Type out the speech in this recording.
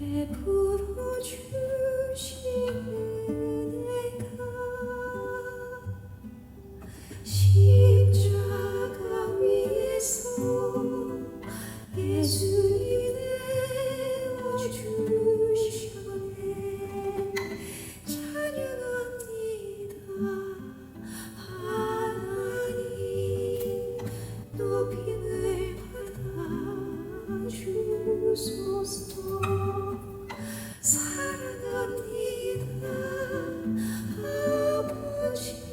베풀어 주신 은혜가 십자가 위에서 예수님 내어주시네 찬양합니다 하나님 높임을 받아 주소서. touch